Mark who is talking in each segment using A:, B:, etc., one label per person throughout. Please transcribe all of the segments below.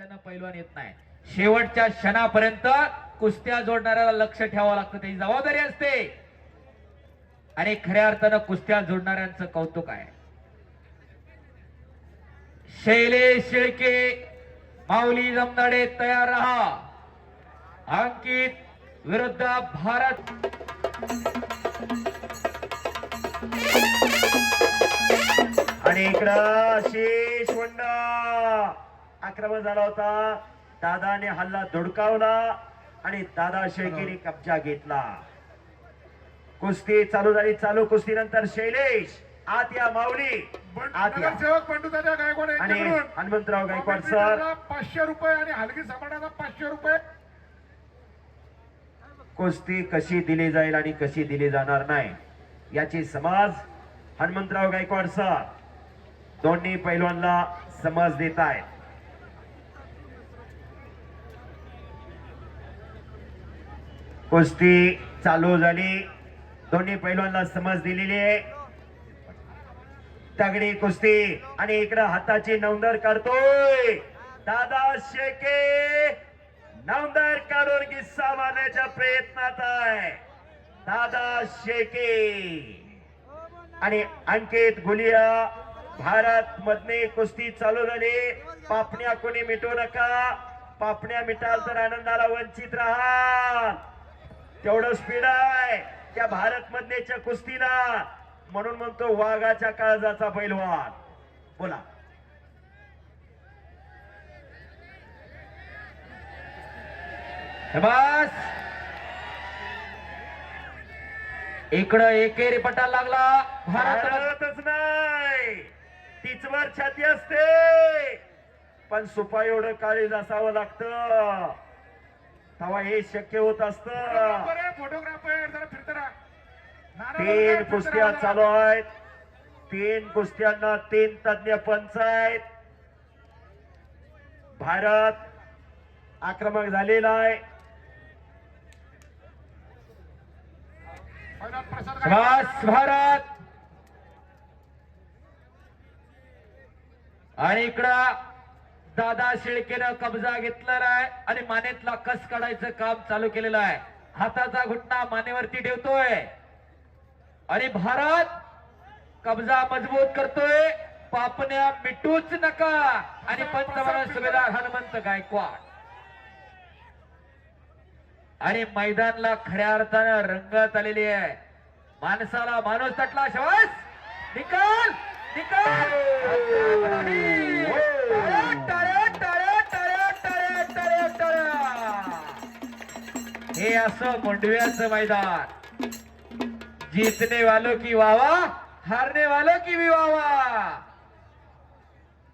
A: क्षण पैलवान येत नाही. शेवटच्या क्षणापर्यंत कुस्त्या जोडणाऱ्याला लक्ष ठेवावं लागतं त्याची जबाबदारी असते. आणि खऱ्या अर्थानं कुस्त्या जोडणाऱ्यांचं कौतुक आहे. शैले शेळके माऊली जमदाडे तयार राहा. अंकित विरुद्ध भारत.
B: आणि इकडं शेष आक्रमण झाला होता. दादाने हल्ला धुडकावला आणि दादा शेळकेने कब्जा घेतला. कुस्ती चालू झाली. चालू कुस्ती नंतर शैलेश आत या माऊली आत या
C: नगरसेवक बंडू दादा गायकवाड
B: आणि
C: यांच्याकडून
B: हनुमंतराव गायकवाड सर.
C: पाचशे रुपये आणि हलगी समाडाला पाचशे रुपये.
B: कुस्ती कशी दिली जाईल आणि कशी दिली जाणार नाही याची समज हनुमंतराव गायकवाड सर. दोन्ही पैलवानला समज देत आहेत कुस्ती चालू झाली. दोन्ही पैलवानला समज दिलेली आहे. तगडी कुस्ती आणि इकडं हाताची नवंदर करतोय. दादा शेके नवंदर काढून किस्सा मारण्याच्या प्रयत्नात आहे. दादा शेके. आणि अंकित गुलिया भारत मधने कुस्ती चालू झाली. पापण्या कोणी मिटू नका. पापण्या मिटाल तर आनंदाला वंचित राहा तेवढं स्पीड आहे? त्या भारत मधल्याच्या कुस्तीला म्हणून म्हणतो वाघाच्या काळजाचा पैलवान. बोला.
A: बस इकडं एकेरी पटाला लागला. भारत
B: भारतच नाही. तिचवर छाती असते. पण सुपा एवढं काळीज असावं लागतं. तेव्हा हे शक्य होत असत. तीन कुस्त्या. चालू आहेत. तीन कुस्त्यांना तीन तज्ञ पंच आहेत. भारत आक्रमक झालेला आहे.
A: भारत. आणि इकडं दादा शेळकेनं कब्जा घेतलेला आहे आणि मानेतला कस काढायचं काम चालू केलेलं आहे. हाताचा घुटणा मानेवरती ठेवतोय. आणि भारत कब्जा मजबूत करतोय. पापण्या मिटूच नका. आणि पंतप्रधान सुभेदार हनुमंत गायकवाड. आणि मैदानला खऱ्या अर्थानं रंगत आलेली आहे. माणसाला माणूस तटला शवास निकाल! निकाल! हे असं मोंडव्याचं मैदान. जीतने वालो की वावा हारने वालो की भी वावा.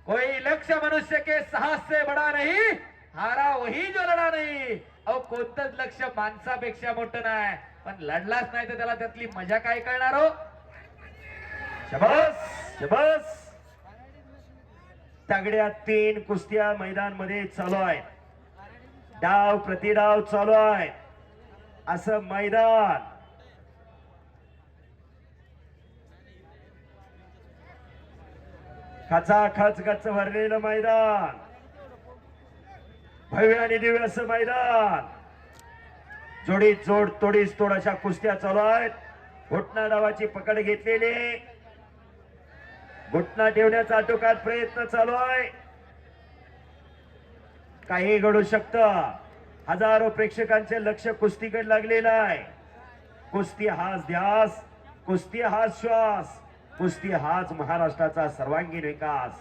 A: कोई लक्ष्य मनुष्य के साहस से बडा नहीं हारा वही जो लढा नाही. अहो कोणतंच लक्ष माणसापेक्षा मोठं नाही पण लढलाच नाही तर त्याला त्यातली मजा काय कळणार हो?
B: शबास शबस. तगड्या तीन कुस्त्या मैदानमध्ये चालू आहेत. डाव प्रतिडाव चालू आहे असं मैदान. खचाखच गच्च भरलेलं मैदान. भव्य आणि दिव्य असं मैदान. जोडी जोड तोडीस तोड अशा कुस्त्या चालू आहेत. घुटना डावाची पकड घेतलेली. घुटना ठेवण्याचा अटोकात प्रयत्न चालू आहे. काही घडू शकतं. हजारो प्रेक्षकांचे लक्ष कुस्तीकडे लागलेलं आहे. कुस्ती हाच ध्यास कुस्ती हाच श्वास कुस्ती हाच महाराष्ट्राचा सर्वांगीण विकास.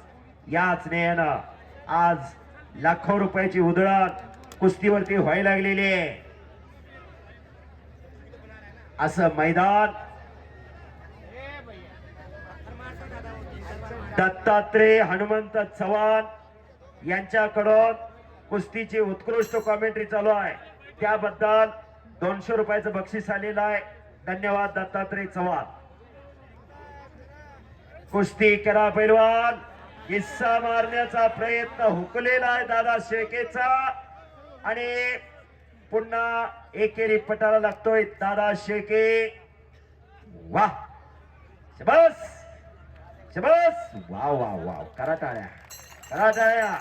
B: याच न्यायानं आज लाखो रुपयाची उधळण कुस्तीवरती व्हायला लागलेली आहे. असं मैदान दत्तात्रय हनुमंत चव्हाण यांच्याकडून कुस्तीची उत्कृष्ट कॉमेंट्री चालू आहे. त्याबद्दल दोनशे रुपयाचं बक्षीस आलेलं आहे. धन्यवाद दत्तात्रय चव्हाण. कुस्ती करा पैलवान. किस्सा मारण्याचा प्रयत्न हुकलेला आहे दादा शेकेचा आणि पुन्हा एकेरी पटाला लागतोय दादा शेके वा शबस. शबस. वा वा वा करा टाळ्या करा टाळ्या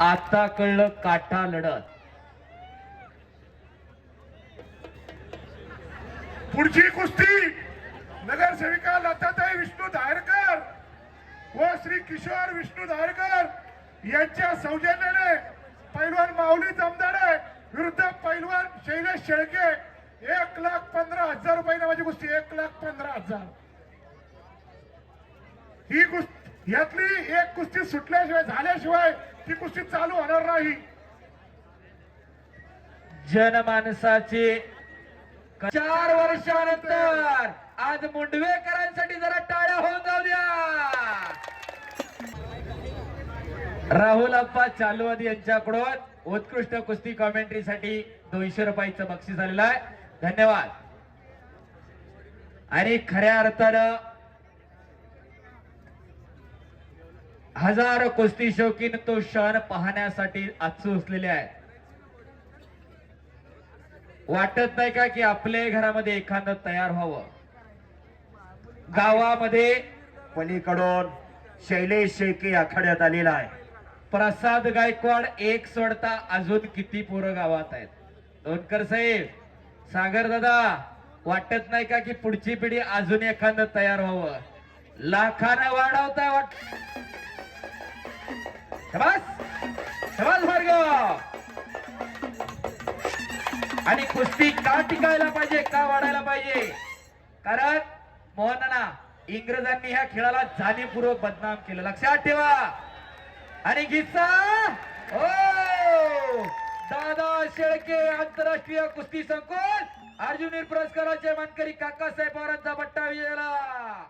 A: आता कळलं काठा लढत.
C: पुढची कुस्ती नगरसेविका लताताई विष्णू धारकर व श्री किशोर विष्णू धारकर यांच्या सौजन्याने पैलवान माऊली जमदाडे विरुद्ध पैलवान शैलेश शेळके एक लाख पंधरा हजार रुपये नावाची कुस्ती एक लाख पंधरा हजार. ही कुस्ती यातली एक कुस्ती सुटल्याशिवाय झाल्याशिवाय ती कुस्ती चालू होणार नाही.
A: जनमानसाचे चार वर्षानंतर आज मुंडवेकरांसाठी जरा टाळ्या होऊन जाऊ द्या. राहुल अप्पा चालवद यांच्याकडून उत्कृष्ट कुस्ती कॉमेंट्रीसाठी दोनशे रुपयाचं बक्षीस आलेलं आहे. धन्यवाद. आणि खऱ्या अर्थानं हजारो कुस्ती शौकीन तो क्षण पाहण्यासाठी आचू असलेले वाटत नाही का की आपल्या घरामध्ये एखादं तयार व्हावं? गावामध्ये
B: पलीकडून शैलेश शेळके आखाड्यात आलेला आहे.
A: प्रसाद गायकवाड एक सोडता अजून किती पोरं गावात आहेत? दोनकर साहेब सागर दादा वाटत नाही का की पुढची पिढी अजून एखादं तयार व्हावं? लाखानं वाढवताय वाट शबास! शबास आणि कुस्ती का टिकायला पाहिजे का वाढायला पाहिजे? कारण मोहनाना इंग्रजांनी ह्या खेळाला जाणीवपूर्वक बदनाम केलं. लक्षात ठेवा! आणि किस्सा? हो! दादा शेळके आंतरराष्ट्रीय कुस्ती संकुल अर्जुनीर पुरस्काराचे मानकरी काकासाहेब पवारांचा पट्टा विजयला!